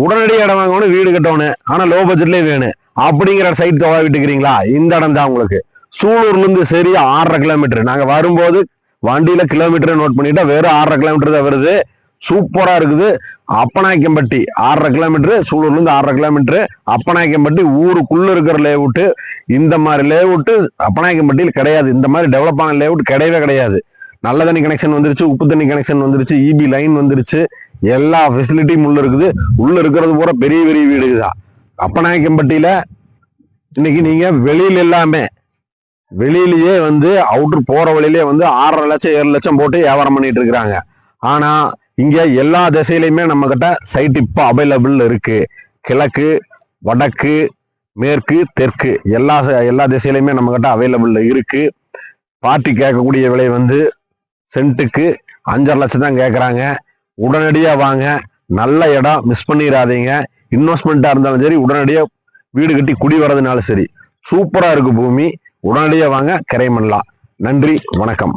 உடனடி இடம் வாங்கணும் வீடு கட்டணும். ஆனா லோ பட்ஜெட்லேயே வேணும். அப்படிங்கிற சைட் தொகை விட்டுக்கிறீங்களா? இந்த இடம் தான் உங்களுக்கு. சூலூர்ல இருந்து சரி ஆறரை கிலோமீட்டர் நாங்க வரும்போது வண்டியில கிலோமீட்டர் நோட் பண்ணிட்டா வெறும் ஆறரை கிலோமீட்டர் தான் வருது. சூப்பரா இருக்குது. அப்பநாயக்கம்பட்டி ஆறரை கிலோமீட்டர் சூலூர்ல இருந்து ஆறரை கிலோமீட்டர் அப்பநாயக்கம்பட்டி ஊருக்குள்ள இருக்கிற லேஅவுட்டு இந்த மாதிரி லேஅவுட்டு அப்பநாயக்கம்பட்டியில் கிடையாது. இந்த மாதிரி டெவலப் ஆன லேஅவுட் கிடையவே கிடையாது. நல்ல தண்ணி கனெக்ஷன் வந்துருச்சு உப்பு தண்ணி கனெக்ஷன் வந்துருச்சு இபி லைன் வந்துருச்சு. எல்லா ஃபெசிலிட்டியும் உள்ள இருக்குது. உள்ள இருக்கிறது பூரா பெரிய பெரிய வீடு தான் அப்பநாயக்கம்பட்டியில இன்னைக்கு நீங்க வெளியில எல்லாமே வெளியிலயே வந்து அவுட்ரு போற வழியிலே வந்து ஆறரை லட்சம் ஏழு லட்சம் போட்டு வியாபாரம் பண்ணிட்டு இருக்கிறாங்க. ஆனா இங்க எல்லா திசையிலையுமே நம்ம கிட்ட சைட் இப்போ அவைலபிள் இருக்கு. கிழக்கு வடக்கு மேற்கு தெற்கு எல்லா எல்லா திசையிலையுமே நம்ம கிட்ட அவைலபிள் இருக்கு. பார்ட்டி கேட்கக்கூடிய விலை வந்து சென்ட்டுக்கு அஞ்சரை லட்சம் தான் கேட்குறாங்க. உடனடியாக வாங்க. நல்ல இடம் மிஸ் பண்ணிடாதீங்க இன்வெஸ்ட்மெண்ட்டாக இருந்தாலும் சரி உடனடியாக வீடு கட்டி குடி வர்றதுனாலும் சரி. சூப்பராக இருக்குது பூமி. உடனடியாக வாங்க கிரை பண்ணலாம் நன்றி வணக்கம்.